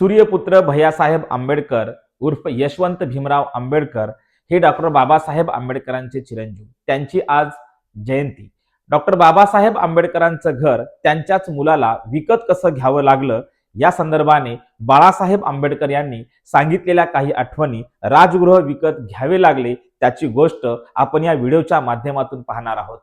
सूर्यपुत्र भैयासाहेब आंबेडकर उर्फ यशवंत भीमराव आंबेडकर हे डॉक्टर बाबासाहेब आंबेडकरांचे चिरंजीव. त्यांची आज जयंती. डॉक्टर बाबासाहेब आंबेडकरांचं घर त्यांच्याच मुलाला विकत कसं घ्यावं लागलं? या संदर्भाने बाळासाहेब आंबेडकर यांनी सांगितलेल्या काही आठवणी राजगृह विकत घ्यावे लागले त्याची गोष्ट आपण या व्हिडिओच्या माध्यमातून पाहणार आहोत.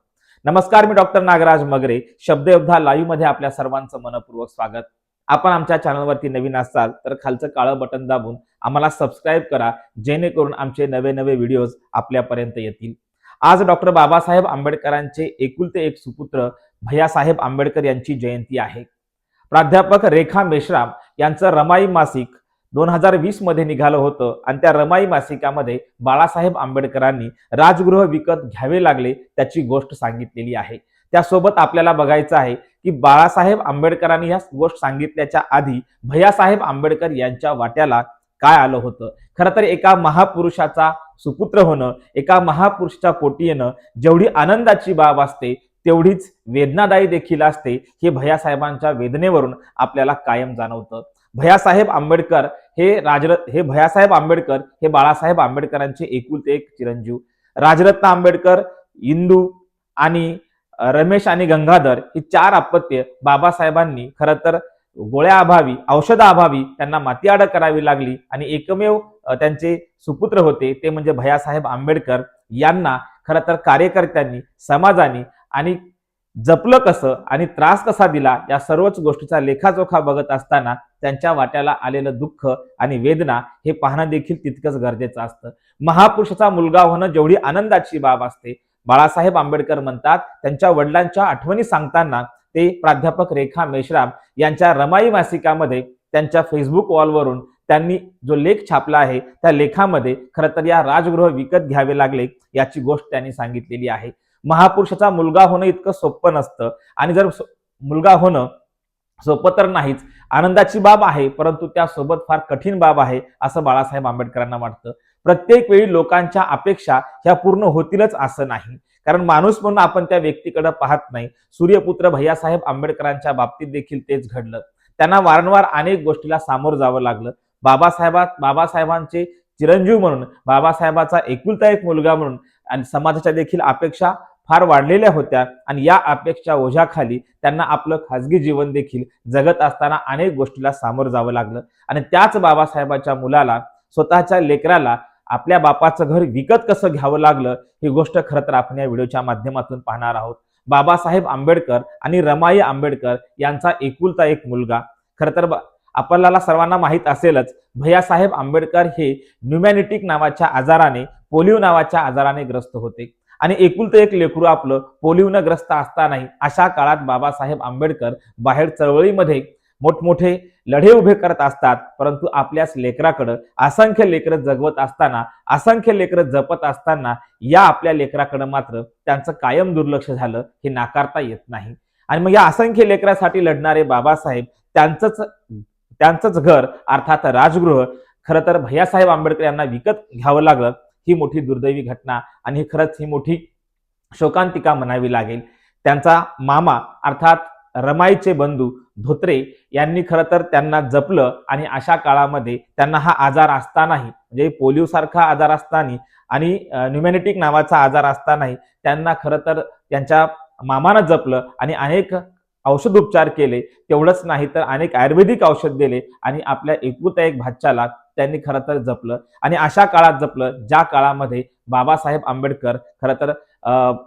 नमस्कार मी डॉक्टर नागराज मगरे. शब्दयोद्धा लाईव्हमध्ये आपल्या सर्वांचं मनपूर्वक स्वागत. आपण आमच्या चॅनलवरती नवीन असाल तर खालचं काळं बटन दाबून आम्हाला सबस्क्राईब करा जेणेकरून आमचे नवे नवे व्हिडिओज आपल्यापर्यंत येतील. आज डॉक्टर बाबासाहेब आंबेडकरांचे एकुलते एक सुपुत्र भैयासाहेब आंबेडकर यांची जयंती आहे. प्राध्यापक रेखा मेश्राम यांचं रमाई मासिक दोन हजार वीसमध्ये निघालं होतं आणि त्या रमाई मासिकामध्ये बाळासाहेब आंबेडकरांनी राजगृह विकत घ्यावे लागले त्याची गोष्ट सांगितलेली आहे. त्यासोबत आपल्याला बघायचं आहे की बाळासाहेब आंबेडकरांनी ह्या गोष्ट सांगितल्याच्या आधी भैयासाहेब आंबेडकर यांच्या वाट्याला काय आलं होतं? खरं तर एका महापुरुषाचा सुपुत्र होणं एका महापुरुषाच्या पोटी येणं जेवढी आनंदाची बाब असते तेवढीच वेदनादायी देखील असते हे भैयासाहेबांच्या वेदनेवरून आपल्याला कायम जाणवतं. भैयासाहेब आंबेडकर हे राजर हे भैयासाहेब आंबेडकर हे बाळासाहेब आंबेडकरांचे एकुलते एक चिरंजीव. राजरत्न आंबेडकर इंदू आणि रमेश आणि गंगाधर ही चार अपत्य बाबासाहेबांनी खर तर गोळ्या अभावी औषधा अभावी त्यांना मातीआड करावी लागली आणि एकमेव त्यांचे सुपुत्र होते ते म्हणजे भैयासाहेब आंबेडकर यांना खरं तर कार्यकर्त्यांनी समाजाने आणि जपलं कसं आणि त्रास कसा दिला या सर्वच गोष्टीचा लेखाजोखा बघत असताना त्यांच्या वाट्याला आलेलं दुःख आणि वेदना हे पाहणं देखील तितकंच गरजेचं असतं. महापुरुषाचा मुलगा होणं जेवढी आनंदाची बाब असते बाळासाहेब आंबेडकर म्हणतात त्यांच्या वडिलांच्या आठवणी सांगताना ते प्राध्यापक रेखा मेश्राम यांच्या रमाई मासिकामध्ये त्यांच्या फेसबुक वॉलवरून त्यांनी जो लेख छापला आहे त्या लेखामध्ये खरं तर या राजगृह विकत घ्यावे लागले याची गोष्ट त्यांनी सांगितलेली आहे. महापुरुषाचा मुलगा होणं इतकं सोपं नसतं आणि जर सो- मुलगा होणं सोपं तर नाहीच. आनंदाची बाब आहे परंतु त्यासोबत फार कठीण बाब आहे असं बाळासाहेब आंबेडकरांना वाटतं. प्रत्येक वेळी लोकांच्या अपेक्षा ह्या पूर्ण होतीलच असं नाही. कारण माणूस म्हणून आपण त्या व्यक्तीकडे पाहत नाही. सूर्यपुत्र भैयासाहेब आंबेडकरांच्या बाबतीत देखील तेच घडलं. त्यांना वारंवार अनेक गोष्टीला सामोरं जावं लागलं. बाबासाहेबा बाबासाहेबांचे चिरंजीव म्हणून बाबासाहेबाचा एकुलता एक मुलगा म्हणून आणि समाजाच्या देखील अपेक्षा फार वाढलेल्या होत्या आणि या अपेक्षा ओझ्याखाली त्यांना आपलं खाजगी जीवन देखील जगत असताना अनेक गोष्टीला सामोरं जावं लागलं. आणि त्याच बाबासाहेबाच्या मुलाला स्वतःच्या लेकराला आपल्या बापाचं घर विकत कसं घ्यावं लागलं ही गोष्ट खरं तर आपण या व्हिडिओच्या माध्यमातून पाहणार आहोत. बाबासाहेब आंबेडकर आणि रमाई आंबेडकर यांचा एकुलता एक मुलगा. खरं तर ब- आपल्याला सर्वांना माहीत असेलच भैयासाहेब आंबेडकर हे न्युमॅनिटिक नावाच्या आजाराने पोलिओ नावाच्या आजाराने ग्रस्त होते. आणि एकुलतं एक लेकरू आपलं पोलिओनं ग्रस्त असतानाही अशा काळात बाबासाहेब आंबेडकर बाहेर चळवळीमध्ये मोठमोठे लढे उभे करत असतात परंतु आपल्याच लेकराकडं असंख्य लेकरं जगवत असताना असंख्य लेकरं जपत असताना या आपल्या लेकराकडं मात्र त्यांचं कायम दुर्लक्ष झालं हे नाकारता येत नाही. आणि मग या असंख्य लेकरासाठी लढणारे बाबासाहेब त्यांचंच त्यांचंच घर अर्थात राजगृह खरं तर भैयासाहेब आंबेडकर यांना विकत घ्यावं लागलं ही मोठी दुर्दैवी घटना आणि खरंच ही मोठी शोकांतिका म्हणावी लागेल. त्यांचा मामा अर्थात रमाईचे बंधू धोत्रे यांनी खरं तर त्यांना जपलं आणि अशा काळामध्ये त्यांना हा आजार असतानाही म्हणजे पोलिओ सारखा आजार असताना आणि न्युमॅनिटिक नावाचा आजार असतानाही त्यांना खरं तर त्यांच्या मामानं जपलं आणि अनेक औषधोपचार केले. तेवढंच नाही तर अनेक आयुर्वेदिक औषध दिले आणि आपल्या एकूता एक भाच्याला त्यांनी खरं तर जपलं. आणि अशा काळात जपलं ज्या काळामध्ये बाबासाहेब आंबेडकर खरं तर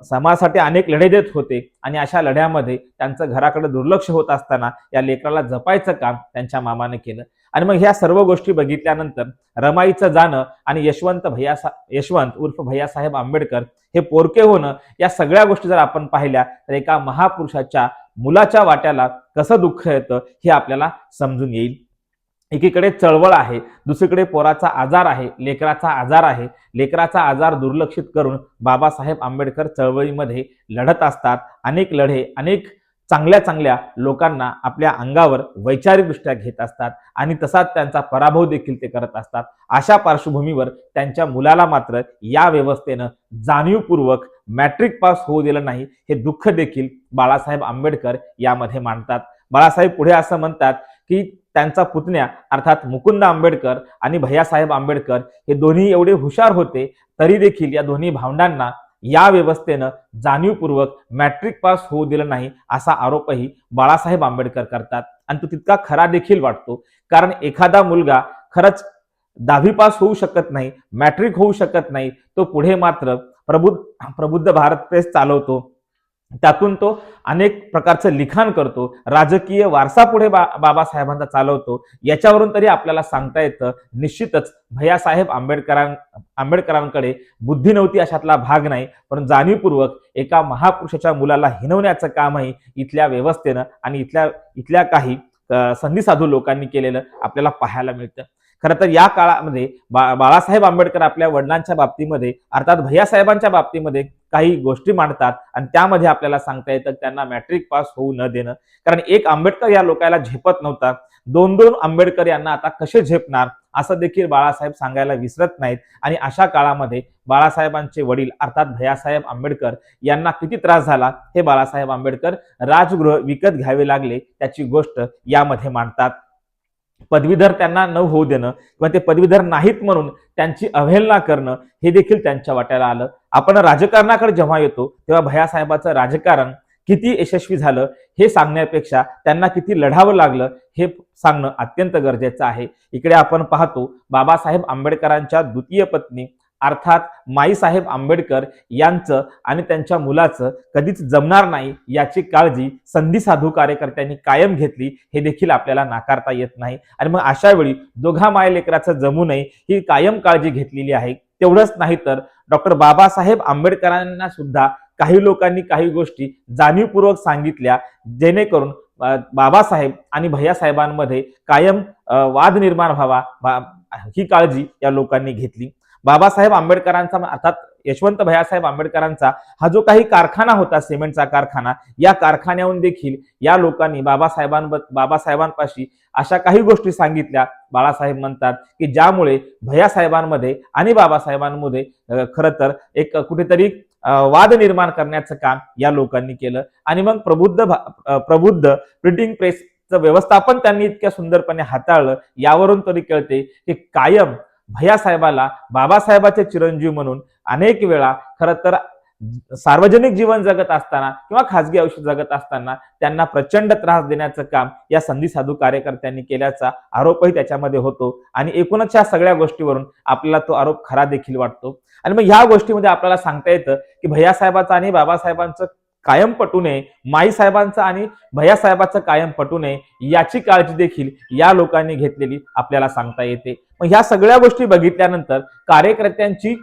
समाजासाठी अनेक लढे देत होते. आणि अशा लढ्यामध्ये त्यांचं घराकडे दुर्लक्ष होत असताना या लेकराला जपायचं काम त्यांच्या मामाने केलं. आणि मग ह्या सर्व गोष्टी बघितल्यानंतर रमाईचं जाणं आणि यशवंत भैया यशवंत उर्फ भैयासाहेब आंबेडकर हे पोरके होणं या सगळ्या गोष्टी जर आपण पाहिल्या तर एका महापुरुषाच्या मुलाच्या वाट्याला कसं दुःख येतं हे आपल्याला समजून येईल. एकीकडे चळवळ आहे दुसरीकडे पोराचा आजार आहे लेकराचा आजार आहे. लेकराचा आजार दुर्लक्षित करून बाबासाहेब आंबेडकर चळवळीमध्ये लढत असतात. अनेक लढे अनेक चांगल्या चांगल्या लोकांना आपल्या अंगावर वैचारिकदृष्ट्या घेत असतात आणि तसाच त्यांचा पराभव देखील ते करत असतात. अशा पार्श्वभूमीवर त्यांच्या मुलाला मात्र या व्यवस्थेनं जाणीवपूर्वक मॅट्रिक पास होऊ दिलं नाही हे दुःख देखील बाळासाहेब आंबेडकर यामध्ये मांडतात. बाळासाहेब पुढे असं म्हणतात की त्यांचा पुतण्या अर्थात मुकुंद आंबेडकर आणि भैयासाहेब आंबेडकर हे दोन्ही एवढे हुशार होते तरी देखील या दोन्ही भावंडांना या व्यवस्थेनं जाणीवपूर्वक मॅट्रिक पास होऊ दिलं नाही असा आरोपही बाळासाहेब आंबेडकर करतात. आणि तो तितका खरा देखील वाटतो कारण एखादा मुलगा खरंच दहावी पास होऊ शकत नाही मॅट्रिक होऊ शकत नाही तो पुढे मात्र प्रबुद्ध प्रबुद्ध भारत प्रेस चालवतो. त्यातून तो अनेक प्रकारचं लिखाण करतो राजकीय वारसा पुढे बा बाबासाहेबांचा चालवतो. याच्यावरून तरी आपल्याला सांगता येतं निश्चितच भैयासाहेब आंबेडकरां आंबेडकरांकडे बुद्धी नव्हती अशातला भाग नाही पण जाणीवपूर्वक एका महापुरुषाच्या मुलाला हिनवण्याचं कामही इथल्या व्यवस्थेनं आणि इथल्या इथल्या काही संधी संधीसाधू लोकांनी केलेलं आपल्याला पाहायला मिळतं. खरं तर या काळामध्ये बा बाळासाहेब आंबेडकर आपल्या वडिलांच्या बाबतीमध्ये अर्थात भैयासाहेबांच्या बाबतीमध्ये काही गोष्टी मांडतात आणि त्यामध्ये आपल्याला सांगता येतं त्यांना मॅट्रिक पास होऊ न देणं. कारण एक आंबेडकर या लोकांना झेपत नव्हता. दोन दोन आंबेडकर यांना आता कसे झेपणार असं देखील बाळासाहेब सांगायला विसरत नाहीत. आणि अशा काळामध्ये बाळासाहेबांचे वडील अर्थात भैयासाहेब आंबेडकर यांना किती त्रास झाला हे बाळासाहेब आंबेडकर राजगृह विकत घ्यावे लागले त्याची गोष्ट यामध्ये मांडतात. पदवीधर त्यांना न होऊ देणं किंवा ते पदवीधर नाहीत म्हणून त्यांची अवहेलना करणं हे देखील त्यांच्या वाट्याला आलं. आपण राजकारणाकडे जेव्हा येतो तेव्हा भयासाहेबाचं राजकारण किती यशस्वी झालं हे सांगण्यापेक्षा त्यांना किती लढावं लागलं हे सांगणं अत्यंत गरजेचं आहे. इकडे आपण पाहतो बाबासाहेब आंबेडकरांच्या द्वितीय पत्नी अर्थात माईसाहेब आंबेडकर यांचं आणि त्यांच्या मुलाचं कधीच जमणार नाही याची काळजी संधी साधू कार्यकर्त्यांनी कायम घेतली हे देखील आपल्याला नाकारता येत नाही. आणि मग अशा वेळी दोघा माय लेकराचं जमू नये ही कायम काळजी घेतलेली आहे. तेवढंच नाही तर डॉक्टर बाबासाहेब आंबेडकरांना सुद्धा काही लोकांनी काही गोष्टी जाणीवपूर्वक सांगितल्या जेणेकरून बाबासाहेब आणि भैयासाहेबांमध्ये कायम वाद निर्माण व्हावा ही काळजी या लोकांनी घेतली. बाबासाहेब आंबेडकरांचा अर्थात यशवंत भैयासाहेब आंबेडकरांचा हा जो काही कारखाना होता सिमेंटचा कारखाना या कारखान्याहून देखील या लोकांनी बाबासाहेबांब बाबासाहेबांपाशी अशा काही गोष्टी सांगितल्या. बाळासाहेब म्हणतात की ज्यामुळे भयासाहेबांमध्ये आणि बाबासाहेबांमध्ये खरं तर एक कुठेतरी वाद निर्माण करण्याचं काम या लोकांनी केलं. आणि मग प्रबुद्ध भा- प्रबुद्ध प्रिंटिंग प्रेसचं व्यवस्थापन त्यांनी इतक्या सुंदरपणे हाताळलं यावरून तरी कळते की कायम भैयासाहेबाला बाबासाहेबाचे चिरंजीव म्हणून अनेक वेळा खरं तर सार्वजनिक जीवन जगत असताना किंवा खाजगी आयुष्य जगत असताना त्यांना प्रचंड त्रास देण्याचं काम या संधी साधू कार्यकर्त्यांनी केल्याचा आरोपही त्याच्यामध्ये होतो. आणि एकूणच या सगळ्या गोष्टीवरून आपल्याला तो आरोप खरा देखील वाटतो. आणि मग ह्या गोष्टीमध्ये आपल्याला सांगता येतं की भैयासाहेबाचं आणि बाबासाहेबांचं कायम पटू नये माई साहेबांचं आणि भैयासाहेबाचं कायम पटू नये याची काळजी देखील या लोकांनी घेतलेली आपल्याला सांगता येते. मग ह्या सगळ्या गोष्टी बघितल्यानंतर कार्यकर्त्यांची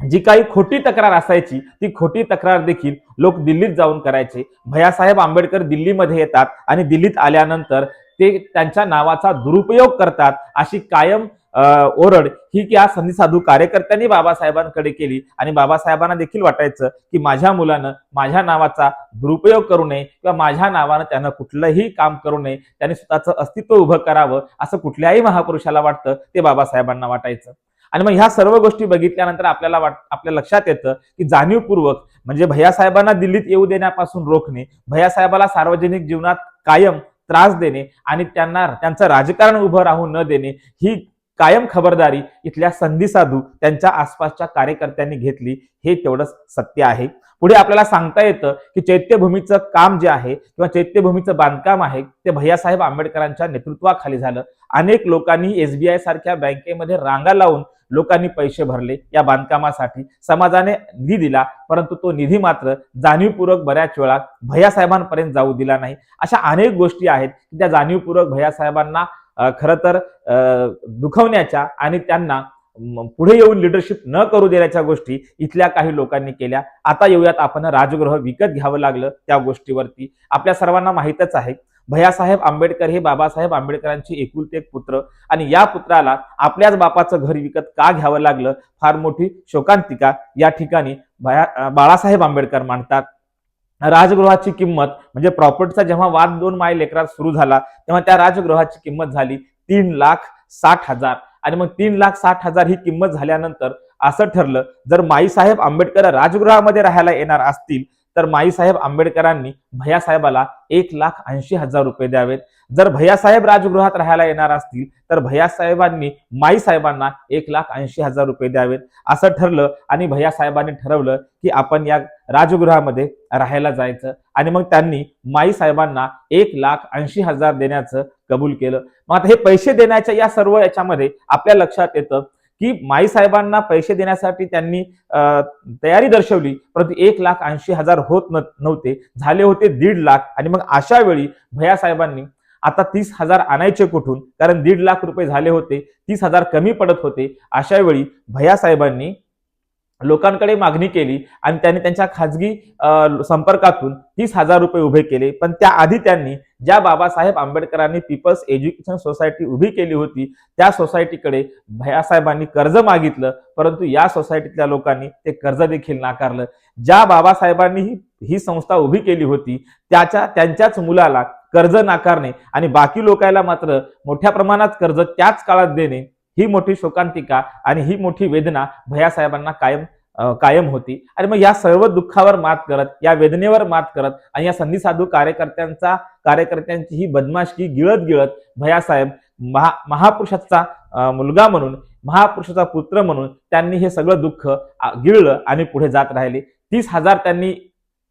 जी काही खोटी तक्रार असायची ती खोटी तक्रार देखील लोक दिल्लीत जाऊन करायचे. भैयासाहेब आंबेडकर दिल्लीमध्ये येतात आणि दिल्लीत आल्यानंतर ते त्यांच्या नावाचा दुरुपयोग करतात अशी कायम ओरड ही या संधी साधू कार्यकर्त्यांनी बाबासाहेबांकडे केली. आणि बाबासाहेबांना देखील वाटायचं की माझ्या मुलानं माझ्या नावाचा दुरुपयोग करू नये किंवा माझ्या नावानं त्यानं कुठलंही काम करू नये. त्याने स्वतःचं अस्तित्व उभं करावं असं कुठल्याही महापुरुषाला वाटतं ते बाबासाहेबांना वाटायचं. आणि मग ह्या सर्व गोष्टी बघितल्यानंतर आपल्याला वाट आपल्या लक्षात येतं की जाणीवपूर्वक म्हणजे भैयासाहेबांना दिल्लीत येऊ देण्यापासून रोखणे भैयासाहेबाला सार्वजनिक जीवनात कायम त्रास देणे आणि त्यांना त्यांचं राजकारण उभं राहू न देणे ही कायम खबरदारी इथल्या संधी साधू त्यांच्या आसपासच्या कार्यकर्त्यांनी घेतली हे तेवढंच सत्य आहे. पुढे आपल्याला सांगता येतं की चैत्यभूमीचं काम जे आहे किंवा चैत्यभूमीचं बांधकाम आहे ते भैयासाहेब आंबेडकरांच्या नेतृत्वाखाली झालं. अनेक लोकांनी एसबीआय सारख्या बँकेमध्ये रांगा लावून लोकांनी पैसे भरले या बांधकामासाठी. समाजाने निधी दिला परंतु तो निधी मात्र जाणीवपूर्वक बऱ्याच वेळा भैयासाहेबांपर्यंत जाऊ दिला नाही. अशा अनेक गोष्टी आहेत की त्या जाणीवपूर्वक भैयासाहेबांना खरं तर दुखवण्याच्या आणि त्यांना पुढे येऊन लिडरशिप न करू देण्याच्या गोष्टी इथल्या काही लोकांनी केल्या. आता येऊयात आपण राजगृह विकत घ्यावं लागलं त्या गोष्टीवरती. आपल्या सर्वांना माहीतच आहे भैयासाहेब आंबेडकर हे बाबासाहेब आंबेडकरांचे एकुलते एक पुत्र आणि या पुत्राला आपल्याच बापाचं घर विकत का घ्यावं लागलं? फार मोठी शोकांतिका या ठिकाणी भया बाळासाहेब आंबेडकर मांडतात. राजगृहाची किंमत म्हणजे प्रॉपर्टीचा जेव्हा वाद दोन माय लेकरात सुरू झाला तेव्हा त्या राजगृहाची किंमत झाली तीन लाख साठ हजार. आणि मग तीन लाख साठ हजार ही किंमत झाल्यानंतर असं ठरलं जर माईसाहेब आंबेडकर राजगृहामध्ये राहायला येणार असतील तर माईसाहेब आंबेडकरांनी भैयासाहेबाला एक लाख ऐंशी हजार रुपये द्यावेत. जर भैयासाहेब राजगृहात राहायला येणार असतील तर भैयासाहेबांनी माई साहेबांना एक लाख ऐंशी हजार रुपये द्यावेत. असं ठरलं आणि भैयासाहेबांनी ठरवलं की आपण या राजगृहामध्ये राहायला जायचं आणि मग त्यांनी माई साहेबांना एक लाख ऐंशी हजार देण्याचं कबूल केलं. मग आता हे पैसे देण्याच्या या सर्व याच्यामध्ये आपल्या लक्षात येतं की माई साहेबांना पैसे देण्यासाठी त्यांनी तयारी दर्शवली. परंतु एक लाख ऐंशी हजार होत न- नव्हते. झाले होते दीड लाख. आणि मग अशा वेळी भैया साहेबांनी आता तीस हजार आणायचे कुठून? कारण दीड लाख रुपये झाले होते. तीस हजार कमी पडत होते. अशा वेळी भैया साहेबांनी लोकांकडे मागणी केली आणि त्यांनी त्यांच्या खाजगी संपर्कातून तीस हजार रुपये उभे केले. पण त्याआधी त्यांनी ज्या बाबासाहेब आंबेडकरांनी पीपल्स एज्युकेशन सोसायटी उभी केली होती त्या सोसायटीकडे भैयासाहेबांनी कर्ज मागितलं. परंतु या सोसायटीतल्या लोकांनी ते कर्ज देखील नाकारलं. ज्या बाबासाहेबांनी ही ही संस्था उभी केली होती त्याच्या त्यांच्याच मुलाला कर्ज नाकारणे आणि बाकी लोकांना मात्र मोठ्या प्रमाणात कर्ज त्याच काळात देणे ही मोठी शोकांतिका आणि ही मोठी वेदना भैयासाहेबांना कायम कायम होती. आणि मग या सर्व दुःखावर मात करत या वेदनेवर मात करत आणि या संधी साधू कार्यकर्त्यांचा कार्यकर्त्यांची ही बदमाशकी गिळत गिळत भयासाहेब महा महापुरुषाचा मुलगा म्हणून महापुरुषाचा पुत्र म्हणून त्यांनी हे सगळं दुःख गिळलं आणि पुढे जात राहिले. तीस हजार त्यांनी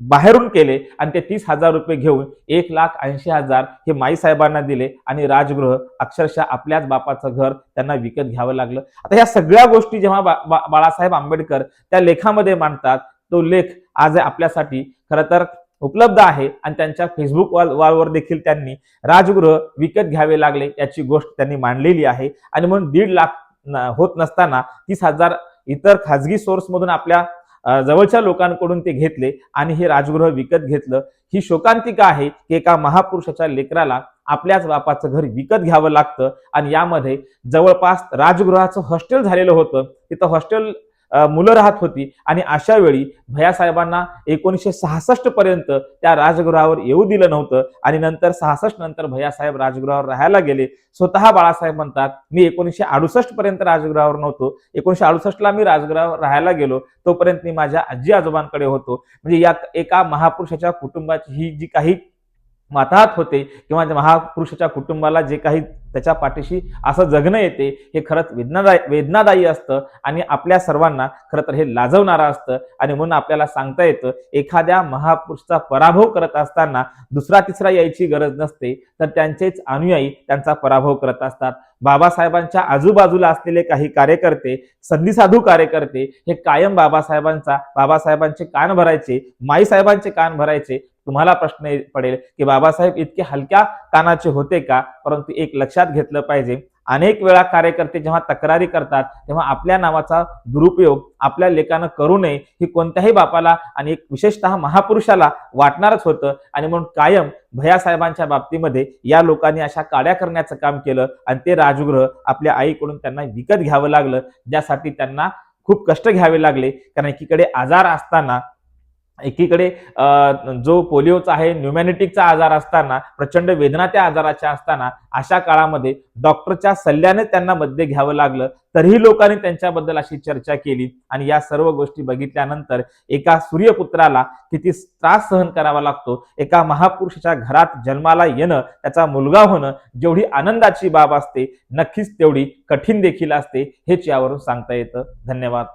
बाहेरून केले आणि ते तीस हजार रुपये घेऊन एक लाख ऐंशी हजार हे माई साहेबांना दिले आणि राजगृह अक्षरशः आपल्याच बापाचं घर त्यांना विकत घ्यावं लागलं. आता ह्या सगळ्या गोष्टी जेव्हा बा- बा- बाळासाहेब आंबेडकर त्या लेखामध्ये मांडतात तो लेख आज आपल्यासाठी खरं तर उपलब्ध आहे आणि त्यांच्या फेसबुक वॉल वॉलवर देखील त्यांनी राजगृह विकत घ्यावे लागले याची गोष्ट त्यांनी मांडलेली आहे. आणि म्हणून दीड लाख न- होत नसताना तीस हजार इतर खाजगी सोर्स मधून आपल्या जवळच्या लोकांकडून ते घेतले आणि हे राजगृह विकत घेतलं. ही शोकांतिका आहे की एका महापुरुषाच्या लेकराला आपल्याच बापाचं घर विकत घ्यावं लागतं आणि यामध्ये जवळपास राजगृहाचं हॉस्टेल झालेलं होतं. तिथं हॉस्टेल मुलं राहत होती. आणि अशा वेळी भैयासाहेबांना एकोणीसशे सहासष्ट पर्यंत त्या राजगृहावर येऊ दिलं नव्हतं. आणि नंतर सहासष्ट नंतर भैयासाहेब राजगृहावर राहायला गेले. स्वतः बाळासाहेब म्हणतात मी एकोणीसशे अडुसष्ट पर्यंत राजगृहावर नव्हतो. एकोणीसशे अडुसष्टला मी राजगृहावर राहायला गेलो. तोपर्यंत मी माझ्या आजी आजोबांकडे होतो. म्हणजे या एका महापुरुषाच्या कुटुंबाची ही जी काही माताहत होते किंवा महापुरुषाच्या कुटुंबाला जे काही त्याच्या पाठीशी असं जगणं येते हे खरंच वेदनादायी वेदनादायी असतं आणि आपल्या सर्वांना खरं तर हे लाजवणारं असतं. आणि म्हणून आपल्याला सांगता येतं एखाद्या महापुरुषाचा पराभव करत असताना दुसरा तिसरा यायची गरज नसते तर त्यांचेच अनुयायी त्यांचा पराभव करत असतात. बाबासाहेबांच्या आजूबाजूला असलेले काही कार्यकर्ते संधीसाधू कार्यकर्ते हे कायम बाबासाहेबांचा बाबासाहेबांचे कान भरायचे माईसाहेबांचे कान भरायचे तुम्हाला प्रश्न पडेल की बाबासाहेब इतके हलक्या कानाचे होते का? परंतु एक लक्षात घेतलं पाहिजे. अनेक वेळा कार्यकर्ते जेव्हा तक्रारी करतात तेव्हा आपल्या नावाचा दुरुपयोग आपल्या लेखानं करू नये ही कोणत्याही बापाला आणि एक विशेषतः महापुरुषाला वाटणारच होतं. आणि म्हणून कायम भयासाहेबांच्या बाबतीमध्ये या लोकांनी अशा काड्या करण्याचं काम केलं आणि ते राजगृह आपल्या आईकडून त्यांना विकत घ्यावं लागलं. ज्यासाठी त्यांना खूप कष्ट घ्यावे लागले. कारण एकीकडे आजार असताना एकीकडे जो पोलिओचा आहे न्युमॅनिटिकचा आजार असताना प्रचंड वेदना त्या आजाराच्या असताना अशा काळामध्ये डॉक्टरच्या सल्ल्याने त्यांना मध्ये घ्यावं लागलं. तरीही लोकांनी त्यांच्याबद्दल अशी चर्चा केली आणि या सर्व गोष्टी बघितल्यानंतर एका सूर्यपुत्राला किती त्रास सहन करावा लागतो एका महापुरुषाच्या घरात जन्माला येणं त्याचा मुलगा होणं जेवढी आनंदाची बाब असते नक्कीच तेवढी कठीण देखील असते हेच यावरून सांगता येतं. धन्यवाद.